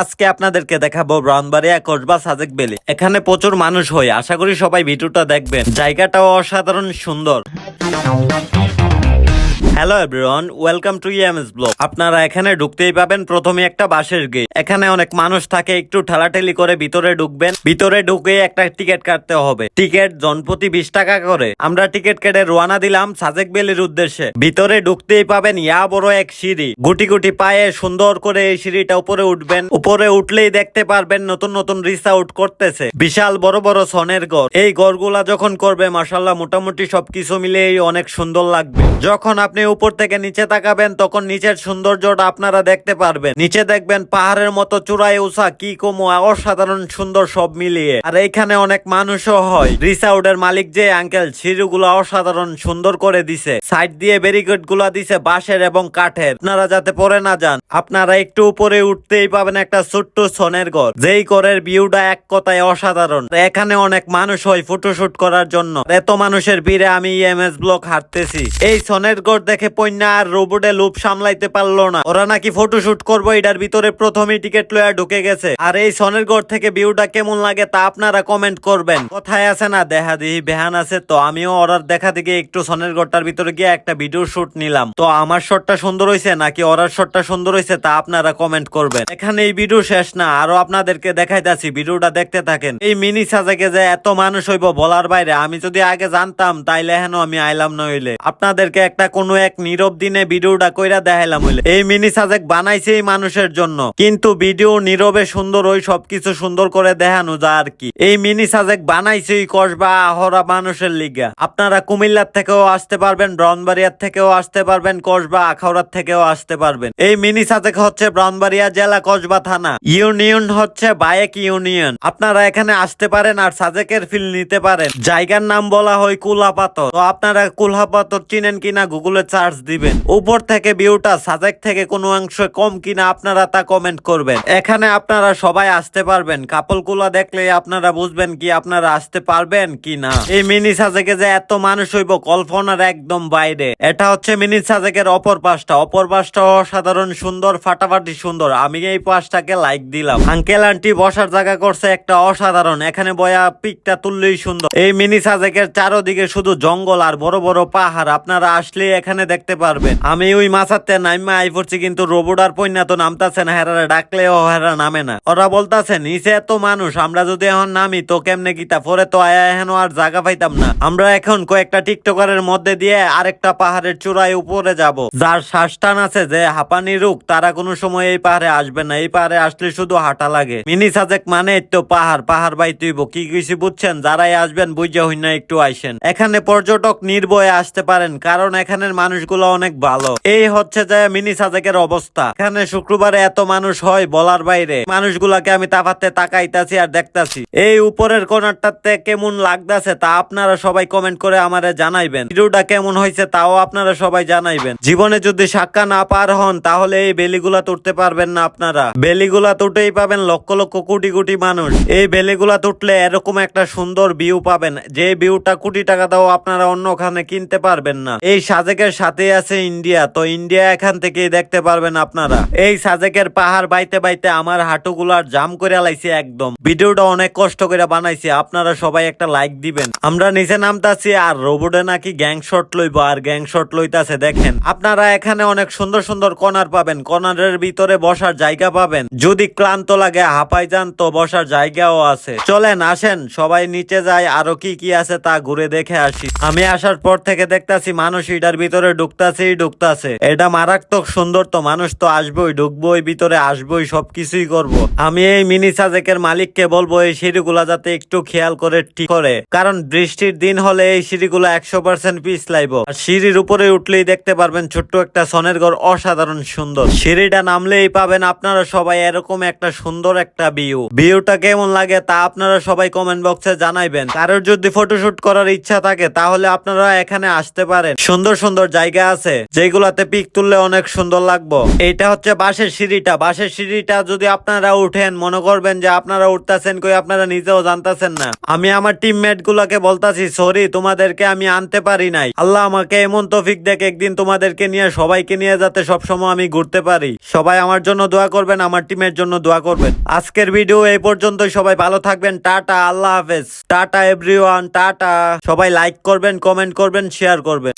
আজকে আপনাদেরকে দেখাবো ব্রাউনবাড়িয়া কসবা সাজেক বেলি। এখানে প্রচুর মানুষ হয়, আশা করি সবাই ভিডিওটা দেখবেন। জায়গাটাও অসাধারণ সুন্দর। Hello everyone, welcome to EMS blog. আপনারা এখানে ঢুকতেই পাবেন প্রথমে একটা বাসের গেট এখানে অনেক মানুষ থাকে, একটু ঠেলাঠেলি করে ভিতরে ঢুকবেন। ভিতরে ঢুকে একটা টিকিট কাটতে হবে। টিকিট জনপ্রতি বিশ টাকা করে। আমরা টিকিট কেটে রওনা দিলাম সাজেক বেলির উদ্দেশ্যে। ভিতরে ঢুকতেই পাবেন ইয়া বড় এক সিঁড়ি। গুটি গুটি পায়ে সুন্দর করে এই সিঁড়িটা উপরে উঠবেন। উপরে উঠলেই দেখতে পারবেন নতুন নতুন রিস আউট করতেছে। বিশাল বড় বড় সনের ঘর। এই ঘরগুলা যখন করবে মাসাল্লাহ মোটামুটি সবকিছু মিলিয়ে অনেক সুন্দর লাগবে। যখন আপনি উপর থেকে নিচে তাকাবেন, তখন নিচের সৌন্দর্যটা আপনারা দেখতে পারবেন। নিচে দেখবেন পাহাড়ের মতো চূড়ায় উষা, কি কমো, অসাধারণ সুন্দর সব মিলিয়ে। আর এইখানে অনেক মানুষও হয়। রিসাউডের মালিক যে আঙ্কেল, সিঁড়িগুলো অসাধারণ সুন্দর করে দিছে। সাইড দিয়ে ব্যারিকেডগুলা দিছে বাঁশের এবং কাঠের। আপনারা যাতে পরে না যান, আপনারা একটু উপরে উঠতেই পাবেন একটা ছোট্ট সনের ঘর। যেই ঘরের ভিউটা এক কথায় অসাধারণ। এখানে অনেক মানুষ হয় ফটোশুট করার জন্য। এত মানুষের ভিড়ে আমি এম এস ব্লক হাঁটতেছি। এই সনের ঘর দেখে পণ্যা আর রোবটে লুপ সামলাইতে পারল না। ওরা নাকি ফটোশুট করব, এটার ভিতরে প্রথমেই টিকিট লয়া ঢুকে গেছে। আর এই সনের ঘর থেকে ভিউটা কেমন লাগে তা আপনারা কমেন্ট করবেন। কোথায় আছে না দেখা দিই বেহান আছে, তো আমিও অর্ডার দেখা দিকে একটু সনের ঘরটার ভিতরে গিয়ে একটা ভিডিও শুট নিলাম। তো আমার শটটা সুন্দর হয়েছে নাকি অর্ডার শটটা সুন্দর হয়েছে তা আপনারা কমেন্ট করবেন। এখানে এই ভিডিও শেষ না, আরও আপনাদেরকে দেখাইতাছি ভিডিওটা দেখতে থাকেন। এই মিনি সাজাকে যে এত মানুষ হইব বলার বাইরে, আমি যদি আগে জানতাম তাইলে হেন আমি আইলাম না হইলে আপনাদেরকে একটা কোনো এক নীরব দিনে ভিডিওটা কইরা দেখাইলাম হইলে। এই মিনি সাজেক বানাইছে এই মানুষের জন্য। কিন্তু ভিডিও নীরবে সুন্দর ওই সবকিছু সুন্দর করে দেখানো যায় আর কি। এই মিনি সাজেক বানাইছে এই কসবা আহরা মানুষের লিগা। আপনারা কুমিল্লার থেকেও আসতে পারবেন ব্রাউনবাড়িয়ার থেকেও আসতে পারবেন, কসবা আখাউড়ার থেকেও আসতে পারবেন। এই মিনি সাজেক হচ্ছে ব্রাউনবাড়িয়া জেলা কসবা থানা। ইউনিয়ন হচ্ছে বায়েক ইউনিয়ন। আপনারা এখানে আসতে পারেন আর সাজেকের ফিল নিতে পারেন। জায়গার নাম বলা হয় কুলাপাতর। তো আপনারা কুলাপাতর চিনেন কিনা, গুগলে সার্চ দিবেন। উপর থেকে ভিউটা, সাজেক থেকে কোনো অংশ কম কিনা আপনারা তা কমেন্ট করবেন। এখানে আপনারা সবাই আসতে পারবেন। কাপল কুলা দেখলে আপনারা বুঝবেন কি আপনারা আসতে পারবেন কি না। এই মিনি সাজেকে যে এত মানুষ হইব, কল্পনার একদম বাইরে। এটা হচ্ছে মিনি সাজেকের অপর পাশটা। অপর পাশটা অসাধারণ সুন্দর, ফাটাফাটি সুন্দর। আমি এই পাশটাকে লাইক দিলাম। আঙ্কেল আন্টি বসার জায়গা করছে একটা অসাধারণ। এখানে বয়া পিকটা তুললেই সুন্দর। এই মিনি সাজেকের চারোদিকে শুধু জঙ্গল আর বড় বড় পাহাড়। আপনারা আসলে এখানে দেখতে পারবেন। আমি ওই মাছাতে নাইমা আই পড়ছি, কিন্তু রোবট আর পইনা তো নামতাছে না, হেরারে ডাকলেও হেরা নামে না। ওরা বলতাছে, নিচে এত মানুষ, আমরা যদি এখন নামি, তো কেমনে গীতা? পরে তো আয়া এখন আর জায়গা পাইতাম না। আমরা এখন কয়েকটা টিকটকারের মধ্যে দিয়ে আরেকটা পাহাড়ের চূড়ায় উপরে যাব। যার শ্বাসটান আছে যে হাঁপানি রোগ, তারা কোনো সময় এই পাহাড়ে আসবে না। এই পাহাড়ে আসলে শুধু হাঁটা লাগে। মিনি সাজেক মানে তো পাহাড় পাহাড় বাই তুইব কি কিছু বুঝছেন? যারাই আসবেন, বুঝে হই না একটু আইসেন। এখানে পর্যটক নির্ভয়ে আসতে পারেন, কারণ এখানের মানুষগুলো অনেক ভালো। এই হচ্ছে যে মিনি সাজেকের অবস্থা। এখানে শুক্রবারে এত মানুষ হয় বলার বাইরে। মানুষগুলাকে আমি তাফাতে তাকাইতাছি আর দেখতাছি। এই উপরের কোনারটাতে কেমন লাগতাছে তা আপনারা সবাই কমেন্ট করে আমারে জানাইবেন। ভিডিওটা কেমন হয়েছে তাও আপনারা সবাই জানাইবেন। জীবনে যদি সাক্ষা না পার হন, তাহলে এই বেলিগুলা তুলতে পারবেন না আপনারা। বেলিগুলা তুটেই পাবেন লক্ষ লক্ষ কোটি কোটি মানুষ। এই বেলিগুলা তুটলে এরকম একটা সুন্দর ভিউ পাবেন। যে ভিউটা কোটি টাকা দাও আপনারা অন্য ওখানে কিনতে পারবেন না। এই সাজেকের সাথে আছে ইন্ডিয়া। তো ইন্ডিয়া এখান থেকেই দেখতে পারবেন আপনারা। এই সাজেকের পাহাড় বাইতে বাইতে আমার হাঁটুগুলার জাম করে লাইছে একদম। ভিডিওটা অনেক কষ্ট করে বানাইছি, আপনারা সবাই একটা লাইক দিবেন। আমরা নিচে নামতাছি আর রোবটে নাকি গ্যাং শট লইব, আর গ্যাং শট লইতাছে, দেখেন। আপনারা এখানে অনেক সুন্দর সুন্দর কর্নার পাবেন কর্নারের ভিতরে বসার জায়গা পাবেন। যদি ক্লান্ত লাগে হাঁপাই যান, তো বসার জায়গাও আছে। চলেন, আসেন, সবাই নিচে যায়, আরও কি কি আছে তা ঘুরে দেখে আসি। আমি আসার পর থেকে দেখতাছি মানুষ এটার ভিতরে ঢুকতাছেই ঢুকতাছে এটা মারাত্মক সুন্দর তো, মানুষ তো আসবোই ঢুকবোই ভিতরে আসবোই, সবকিছুই করব। আমি এই মিনি সাজেকের মালিককে বলব, এই সিঁড়িগুলা যাতে একটু খেয়াল করে ঠিক করে। কারণ বৃষ্টির দিন হলে এই সিঁড়িগুলো একশো পার্সেন্ট পিস লাইব। আর সিঁড়ির উপরে উঠলেই দেখতে পারবেন ছোট্ট একটা সনের ঘর, অসাধারণ সুন্দর। সিঁড়িটা নামলেই পাবেন আপনারা সবাই এরকম একটা সুন্দর একটা ভিউ। ভিউটা কেমন লাগে তা আপনারা সবাই কমেন্ট বক্সে জানাইবেন। কারোর যদি ফটোশুট করার ইচ্ছা থাকে, তাহলে আপনারা এখানে আসতে পারেন। সুন্দর সুন্দর জায়গা আছে, যেগুলাতে পিক তুললে অনেক সুন্দর লাগবো। এইটা হচ্ছে বাঁশের সিঁড়িটা। বাঁশের সিঁড়িটা যদি আপনারা উঠেন, মনে করবেন যে আপনারা উঠতেছেন কই, আপনারা নিজেও জানতেছেন না। আমি আমার টিমমেট গুলাকে বলতাছি, সরি, তোমাদেরকে আমি আনতে পারি নাই। আল্লাহ আমাকে এমন তফিক দেখ একদিন তোমাদেরকে নিয়ে, সবাইকে নিয়ে যাতে সবসময় আমি ঘুরতে পারি। সবাই আমার জন্য দোয়া করবেন, আমার টিমের জন্য দোয়া করবেন। আজকের ভিডিও এই পর্যন্তই, সবাই ভালো থাকবেন। টাটা, আল্লাহ হাফেজ। Tata everyone tata. সবাই লাইক করবেন কমেন্ট করবেন শেয়ার করবেন।